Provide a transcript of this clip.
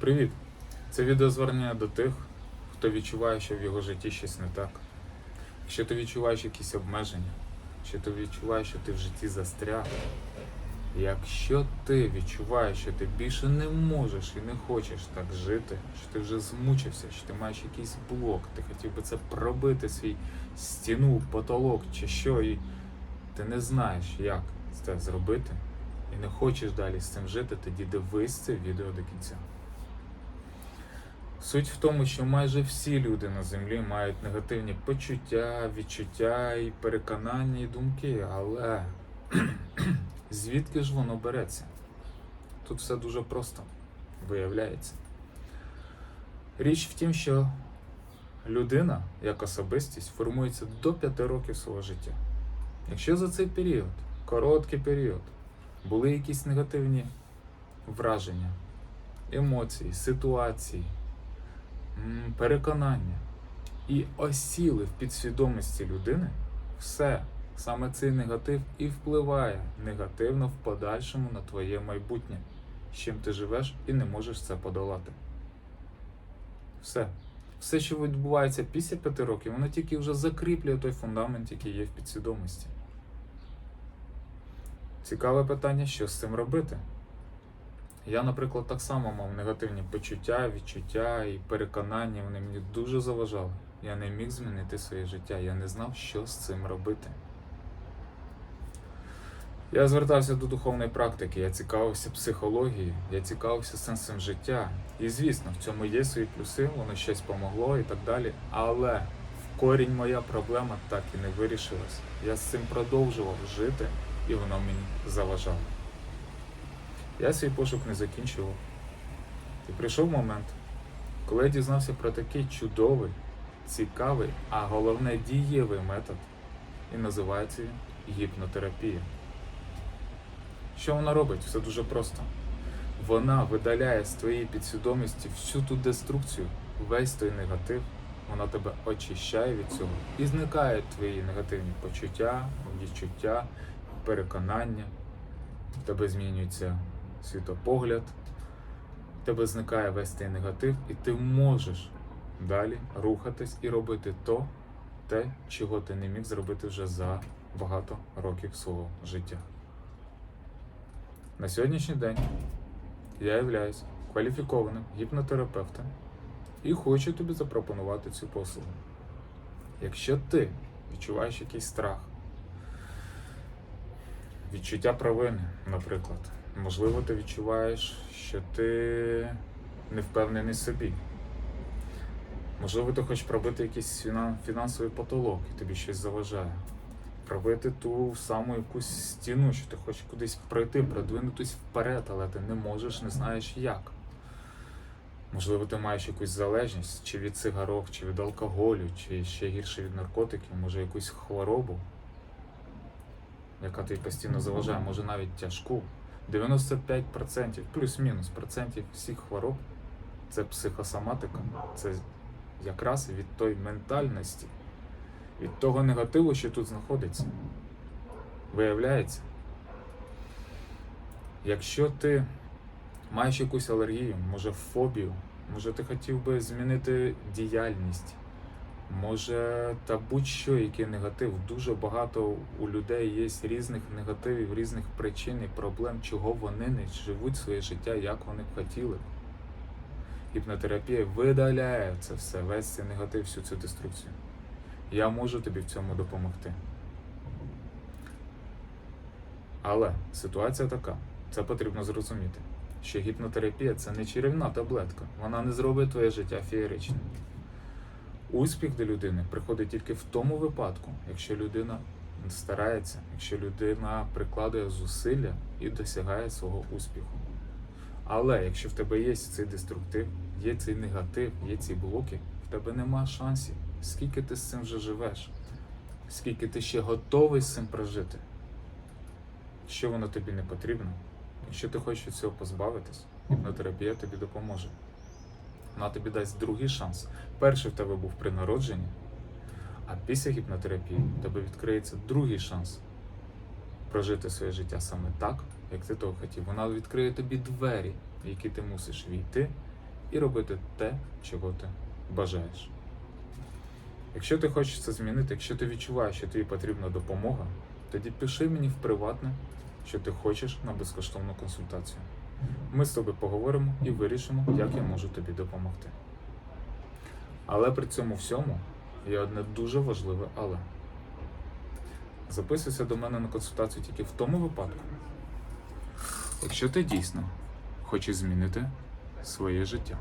Привіт! Це відеозвернення до тих, хто відчуває, що в його житті щось не так. Якщо ти відчуваєш якісь обмеження, якщо ти відчуваєш, що ти в житті застряг, якщо ти відчуваєш, що ти більше не можеш і не хочеш так жити, що ти вже змучився, що ти маєш якийсь блок, ти хотів би це пробити свій стіну, потолок чи що, і ти не знаєш, як це зробити, і не хочеш далі з цим жити, тоді дивись це відео до кінця. Суть в тому, що майже всі люди на землі мають негативні почуття, відчуття і переконання і думки, але звідки ж воно береться? Тут все дуже просто виявляється. Річ в тім, що людина як особистість формується до 5 років свого життя. Якщо за цей період, короткий період, були якісь негативні враження, емоції, ситуації, переконання і осіли в підсвідомості людини, все, саме цей негатив і впливає негативно в подальшому на твоє майбутнє, з чим ти живеш і не можеш це подолати. Все. Все, що відбувається після п'яти років, воно тільки вже закріплює той фундамент, який є в підсвідомості. Цікаве питання, що з цим робити. Я, наприклад, так само мав негативні почуття, відчуття і переконання, вони мені дуже заважали. Я не міг змінити своє життя, я не знав, що з цим робити. Я звертався до духовної практики, я цікавився психологією, я цікавився сенсом життя. І звісно, в цьому є свої плюси, воно щось помогло і так далі. Але в корінь моя проблема так і не вирішилась. Я з цим продовжував жити, і воно мені заважало. Я свій пошук не закінчував. І прийшов момент, коли я дізнався про такий чудовий, цікавий, а головне дієвий метод, і називається гіпнотерапія. Що вона робить? Все дуже просто. Вона видаляє з твоєї підсвідомості всю ту деструкцію, весь той негатив, вона тебе очищає від цього і зникають твої негативні почуття, відчуття, переконання, в тебе змінюється світопогляд, в тебе зникає весь цей негатив, і ти можеш далі рухатись і робити то, те, чого ти не міг зробити вже за багато років свого життя. На сьогоднішній день я являюсь кваліфікованим гіпнотерапевтом і хочу тобі запропонувати цю послугу. Якщо ти відчуваєш якийсь страх, відчуття провини, наприклад, можливо, ти відчуваєш, що ти не впевнений собі. Можливо, ти хочеш пробити якийсь фінансовий потолок і тобі щось заважає. Пробити ту саму якусь стіну, що ти хочеш кудись пройти, продвинутись вперед, але ти не можеш, не знаєш як. Можливо, ти маєш якусь залежність чи від цигарок, чи від алкоголю, чи ще гірше від наркотиків, може якусь хворобу, яка тобі постійно заважає, може навіть тяжку. 95% плюс-мінус процентів всіх хвороб це психосоматика, це якраз від тої ментальності, від того негативу, що тут знаходиться. Виявляється, якщо ти маєш якусь алергію, може фобію, може ти хотів би змінити діяльність, може та будь-що, який негатив. Дуже багато у людей є різних негативів, різних причин і проблем, чого вони не живуть своє життя, як вони б хотіли. Гіпнотерапія видаляє це все, весь цей негатив, всю цю деструкцію. Я можу тобі в цьому допомогти. Але ситуація така, це потрібно зрозуміти, що гіпнотерапія це не чарівна таблетка, вона не зробить твоє життя феєричним. Успіх до людини приходить тільки в тому випадку, якщо людина старається, якщо людина прикладує зусилля і досягає свого успіху. Але якщо в тебе є цей деструктив, є цей негатив, є ці блоки, в тебе нема шансів. Скільки ти з цим вже живеш, скільки ти ще готовий з цим прожити. Що воно тобі не потрібно, якщо ти хочеш від цього позбавитись, гіпнотерапія тобі допоможе. Вона тобі дасть другий шанс. Перший в тебе був при народженні, а після гіпнотерапії в тебе відкриється другий шанс прожити своє життя саме так, як ти того хотів. Вона відкриє тобі двері, в які ти мусиш війти і робити те, чого ти бажаєш. Якщо ти хочеш це змінити, якщо ти відчуваєш, що тобі потрібна допомога, тоді пиши мені в приватне, що ти хочеш на безкоштовну консультацію. Ми з тобою поговоримо і вирішимо, як я можу тобі допомогти. Але при цьому всьому є одне дуже важливе але. Записуйся до мене на консультацію тільки в тому випадку, якщо ти дійсно хочеш змінити своє життя.